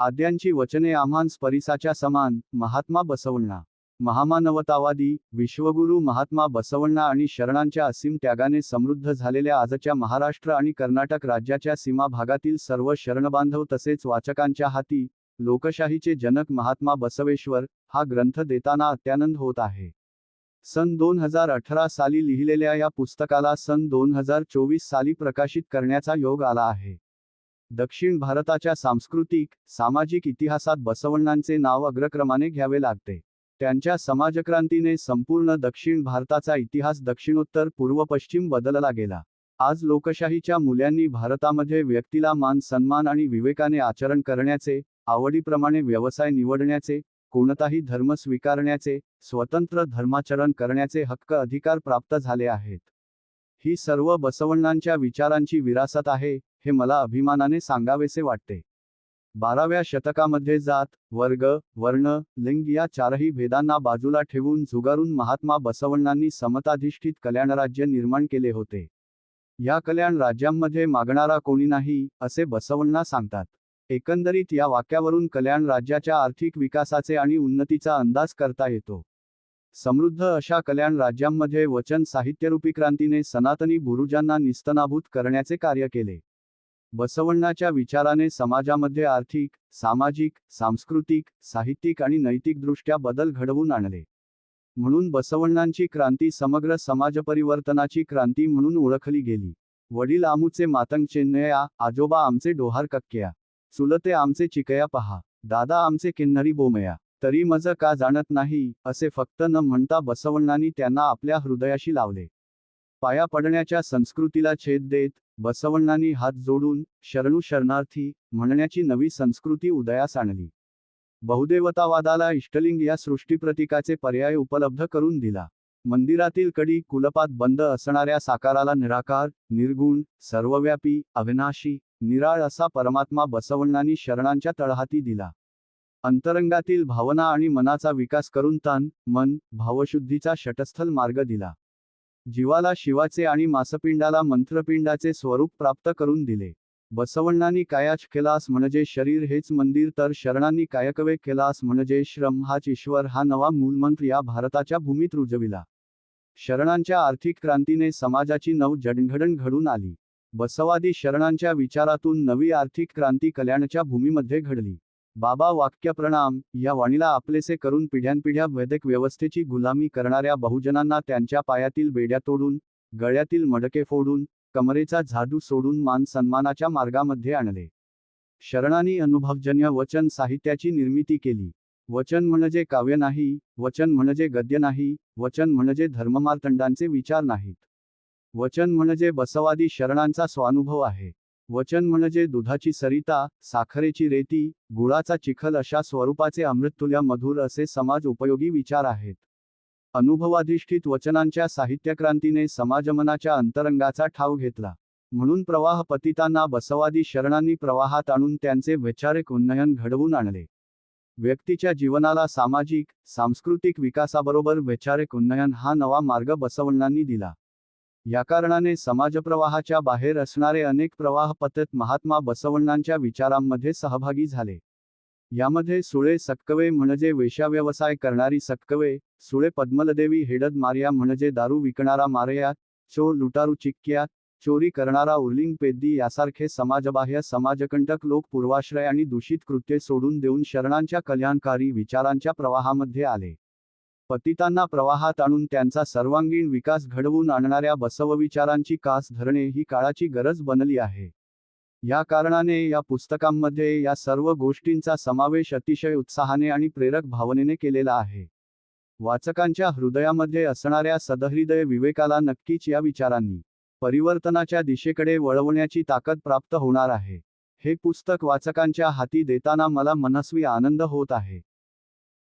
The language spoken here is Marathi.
आद्यांची वचने आम्हांस परिसाच्या समान महात्मा बसवण्णा. महामानवतावादी विश्वगुरु महात्मा बसवण्णा आणि शरणांच्या असीम त्यागाने समृद्ध झालेल्या आजच्या महाराष्ट्र आणि कर्नाटक राज्याच्या सीमा भागातील सर्व शरणबांधव तसेच वाचकांच्या हाती लोकशाहीचे जनक महात्मा बसवेश्वर हा ग्रंथ देताना अत्यानंद होत आहे. सन दोन हजार अठरा साली लिहिलेल्या या पुस्तकाला सन दोन हजार चोवीस साली प्रकाशित करण्याचा योग आला आहे. दक्षिण भारताच्या सांस्कृतिक सामाजिक इतिहासात बसवण्णांचे नाव अग्रक्रमाने घ्यावे लागते. त्यांच्या समाजक्रांतीने संपूर्ण दक्षिण भारताचा इतिहास दक्षिणोत्तर पूर्व पश्चिम बदलला गेला. आज लोकशाहीच्या मुल्यांनी भारतामध्ये व्यक्तीला मान सन्मान आणि विवेकाने आचरण करण्याचे आवडीप्रमाणे व्यवसाय निवडण्याचे कोणताही धर्म स्वीकारण्याचे स्वतंत्र धर्माचरण करण्याचे हक्क अधिकार प्राप्त झाले आहेत. ही सर्व बसवण्णांच्या विचारांची विरासत आहे हे मला अभिमानाने सांगावेसे वाटते. बाराव्या शतकामध्ये जात वर्ग वर्ण लिंग या चारही भेदांना बाजूला ठेवून झुगारून महात्मा बसवण्णांनी समताधिष्ठित कल्याणराज्य निर्माण केले होते. या कल्याण राज्यांमध्ये मागणारा कोणी नाही असे बसवण्णा सांगतात. एकंदरीत या वाक्यावरून कल्याण राज्याच्या आर्थिक विकासाचे आणि उन्नतीचा अंदाज करता येतो. समृद्ध अशा कल्याण राज्यांमध्ये वचन साहित्यरूपी क्रांतीने सनातनी बुरुजांना निस्तनाभूत करण्याचे कार्य केले. बसवण्णाच्या विचाराने समाजामध्ये आर्थिक सामाजिक सांस्कृतिक साहित्यिक आणि नैतिकदृष्ट्या बदल घडवून आणले. म्हणून बसवण्णांची क्रांती समग्र समाजपरिवर्तनाची क्रांती म्हणून ओळखली गेली. वडील आमूचे मातंग चेन्नया आजोबा आमचे डोहार कक्क्या. चुलते आमचे चिकया पहा. दादा आमचे किन्नरी बोमया. तरी मज का जाणत नाही असे फक्त न म्हणता बसवण्णांनी त्यांना आपल्या हृदयाशी लावले. पाया पडण्याच्या संस्कृतीला छेद देत बसवण्णांनी हात जोडून शरणू शरणार्थी म्हणण्याची नवी संस्कृती उदयास आणली. बहुदेवतावादाला इष्टलिंग या सृष्टीप्रतीकाचे पर्याय उपलब्ध करून दिला. मंदिरातील कडी कुलपात बंद असणाऱ्या साकाराला निराकार निर्गुण सर्वव्यापी अविनाशी निराळ असा परमात्मा बसवण्णांनी शरणांच्या तळहाती दिला. अंतरंगातील भावना आणि मनाचा विकास करून तान मन भावशुद्धीचा शटस्थल मार्ग दिला. जीवाला शिवाचे आणि मासपिंडाला मंत्रपिंडाचे स्वरूप प्राप्त करून दिले. बसवण्णांनी कायाच केलास म्हणजे शरीर हेच मंदिर तर शरणांनी कायकवे केलास म्हणजे श्रम हाच ईश्वर हा नवा मूलमंत्र या भारताच्या भूमीत रुजविला. शरणांच्या आर्थिक क्रांतीने समाजाची नव जडणघडण घडून आली. बसवादी शरणांच्या विचारातून नवी आर्थिक क्रांती कल्याणच्या भूमीमध्ये घडली. बाबा वाक्य प्रणाम या वाणीला आपलेसे करून पिढ्यानपिढ्या वैदिक व्यवस्थेची गुलामी करणाऱ्या बहुजनांना त्यांच्या पायातील बेड्या तोडून गळ्यातील मडके फोडून कमरेचा झाडू सोडून मान सन्मानाच्या मार्गामध्ये आणले. शरणांनी अनुभवजन्य वचन साहित्याची निर्मिती केली. वचन म्हणजे काव्य नाही वचन म्हणजे गद्य नाही वचन म्हणजे धर्ममार्तंडांचे विचार नाहीत. वचन म्हणजे बसवादी शरणांचा स्वानुभव आहे. वचन म्हणजे दुधाची सरिता साखरेची रेती गुळाचा चिखल अशा स्वरूपाचे अमृततुल्या मधुर असे समाज उपयोगी विचार आहेत. अनुभवाधिष्ठित वचनांच्या साहित्यक्रांतीने समाजमनाच्या अंतरंगाचा ठाव घेतला. म्हणून प्रवाह पतितांना बसवादी शरणांनी प्रवाहात आणून त्यांचे वैचारिक उन्नयन घडवून आणले. व्यक्तीच्या जीवनाला सामाजिक सांस्कृतिक विकासाबरोबर वैचारिक उन्नयन हा नवा मार्ग बसवण्णांनी दिला. या कारणाने समाजप्रवाहाच्या बाहेर असणारे अनेक प्रवाह पतत महात्मा बसवण्णांच्या विचारांमध्ये सहभागी झाले. यामध्ये सुळे सक्कवे म्हणजे वेश्याव्यवसाय करणारी सक्कवे सुळे पद्मलदेवी हेडद मारिया म्हणजे दारू विकणारा मारया चोर लुटारू चिक्क्या चोरी करणारा उर्लिंग पेद्दी यासारखे समाजबाह्य समाजकंटक लोक पूर्वाश्रय आणि दूषित कृत्ये सोडून देऊन शरणांच्या कल्याणकारी विचारांच्या प्रवाहामध्ये आले. पतितांना प्रवाहात आणून त्यांचा सर्वांगीण विकास घडवून आणणाऱ्या बसवविचारांची कास धरणे ही काळाची गरज बनली आहे. या कारणाने या पुस्तकांमध्ये या सर्व गोष्टींचा समावेश अतिशय उत्साहाने आणि प्रेरक भावनेने केलेला आहे. वाचकांच्या हृदयामध्ये असणाऱ्या सदहृदय विवेकाला नक्कीच या विचारांनी परिवर्तनाच्या दिशेकडे वळवण्याची ताकद प्राप्त होणार आहे. हे पुस्तक वाचकांच्या हाती देताना मला मनस्वी आनंद होत आहे.